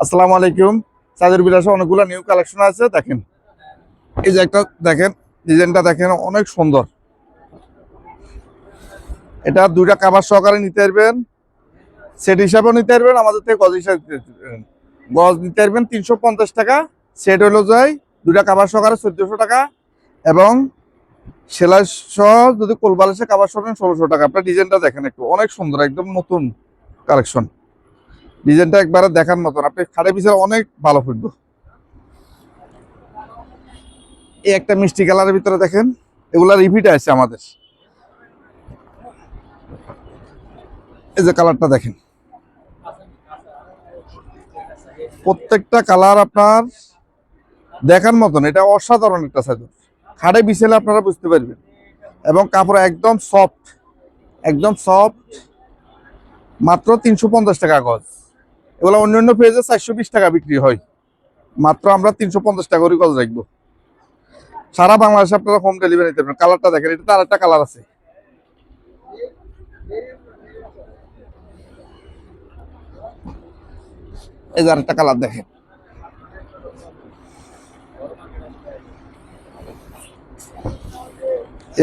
আসসালামু আলাইকুম। চাঁদের বিলাসে অনেকগুলো নিউ কালেকশন আছে, দেখেন। এই যে একটা, দেখেন, ডিজাইনটা দেখেন, অনেক সুন্দর। এটা দুইটা কাবার সহকারে নিতে পারবেন। সেট হিসাবেও নিতে পারবেন, আমাদের থেকে গজ হিসাবে গজ নিতে পারবেন তিনশো পঞ্চাশ টাকা। সেট হলো যায় দুইটা কাবার সহকারে চোদ্দশো টাকা। এবং সেলাই সহ যদি কোলবালিশে কাবার সহ ষোলোশো টাকা। আপনার ডিজাইনটা দেখেন একটু, অনেক সুন্দর, একদম নতুন কালেকশন ডিজাইনটা একবারে দেখার মতন। আপনি খাড়ে পিছনে অনেক ভালো ফুটবো এই একটা মিষ্টি কালারের ভিতরে দেখেন এগুলা রিপিট আছে আমাদের। এই যে কালারটা দেখেন। প্রত্যেকটা কালার আপনার দেখার মতন, এটা অসাধারণ একটা চাদর খাড়ে বিছেলে আপনারা বুঝতে পারবেন। এবং কাপড় একদম সফট একদম সফট মাত্র তিনশো পঞ্চাশ টাকা গজ। এগুলো অন্য অন্য পেজে চারশো বিশ টাকা বিক্রি হয়। মাত্র আমরা তিনশো পঞ্চাশ টাকা করে গজ রাখব। সারা বাংলাদেশে আপনারা হোম ডেলিভারি নিতে পারেন কালারটা দেখেন এটা তার একটা কালার আছে। এই কালার দেখেন।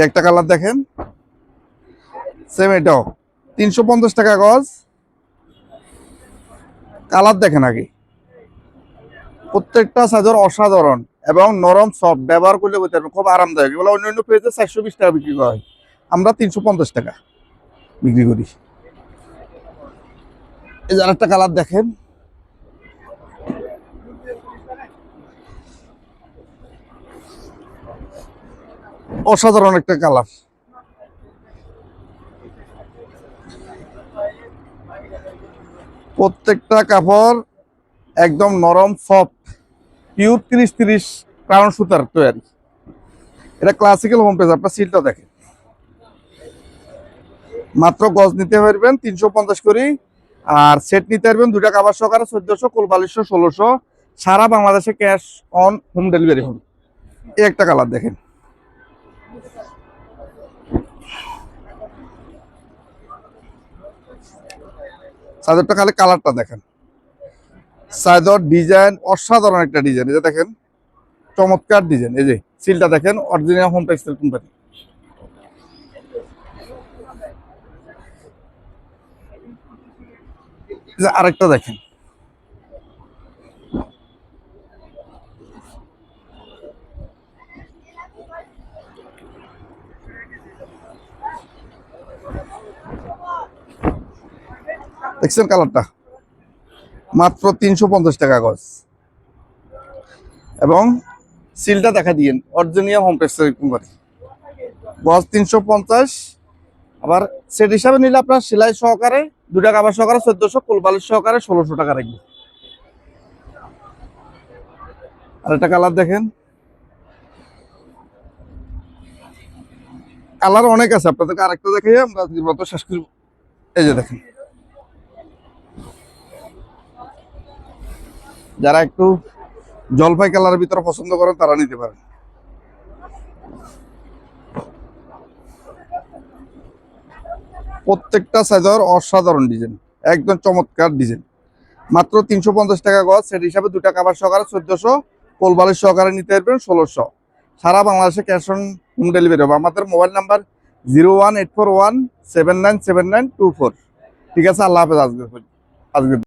একটা কালার দেখেন। সেম এটাও। তিনশো পঞ্চাশ টাকা গজ। কালার দেখেন আগে প্রত্যেকটা সাইজের অসাধারণ এবং নরম সফট ব্যবহার করলে বলতে খুব আরামদায়ক। এগুলো অন্য অন্য পেজে চারশো বিশ টাকা বিক্রি করা হয়। আমরা তিনশো পঞ্চাশ টাকা বিক্রি করি। এই যে আরেকটা কালার দেখেন। অসাধারণ একটা কালার প্রত্যেকটা কাপড় একদম নরম, সফট পিওর তিরিশ তিরিশ ক্রাউন সুতার তৈরি। এটা ক্লাসিক্যাল হোম পেজ আপনার সিলটা দেখেন। মাত্র গজ নিতে পারবেন তিনশো পঞ্চাশ করে, আর সেট নিতে পারবেন দুটা কাবার সহকারে চোদ্দশো কোলবালিশশো ষোলোশো। সারা বাংলাদেশে ক্যাশ অন হোম ডেলিভারি হবে। এই একটা কালার দেখেন। চাদরটা খালি কালারটা দেখেন। চাদর ডিজাইন অসাধারণ একটা ডিজাইন। এটা দেখেন, চমৎকার ডিজাইন। এই যে সিলটা দেখেন অরিজিনাল হোম টেক্সটাইল কোম্পানি আরেকটা দেখেন। দেখছেন কালারটা মাত্র তিনশো পঞ্চাশ টাকা গজ। এবং সিলটা দেখা দিয়েন অরিজিনিয়া হোম টেক্সটাইল কোম্পানি গজ তিনশো পঞ্চাশ। আবার সেট হিসাবে নিলে আপনার সেলাই সহকারে, দুটা কাবার সহকারে চোদ্দশো কোলবালিশ সহকারে ষোলোশো টাকা রাখবে। আর একটা কালার দেখেন। কালার অনেক আছে, আপনাদেরকে আরেকটা দেখে আমরা মতো শেষ করব। এই যে দেখেন। যারা একটু জলপাই কালারের ভিতরে পছন্দ করেন, তারা নিতে পারেন। প্রত্যেকটা সাইজের অসাধারণ ডিজাইন একদম চমৎকার ডিজাইন মাত্র তিনশো পঞ্চাশ টাকা গজ, সেট হিসাবে দুটা কাবার সহকারে চোদ্দশো কোলবালিশ সহকারে নিতে পারবেন ষোলোশো। সারা বাংলাদেশে ক্যাশ অন হোম ডেলিভারি হবে। আমাদের mobile number zero one eight four one seven nine seven nine two four ঠিক আছে, আল্লাহ হাফেজ আজকে আজকে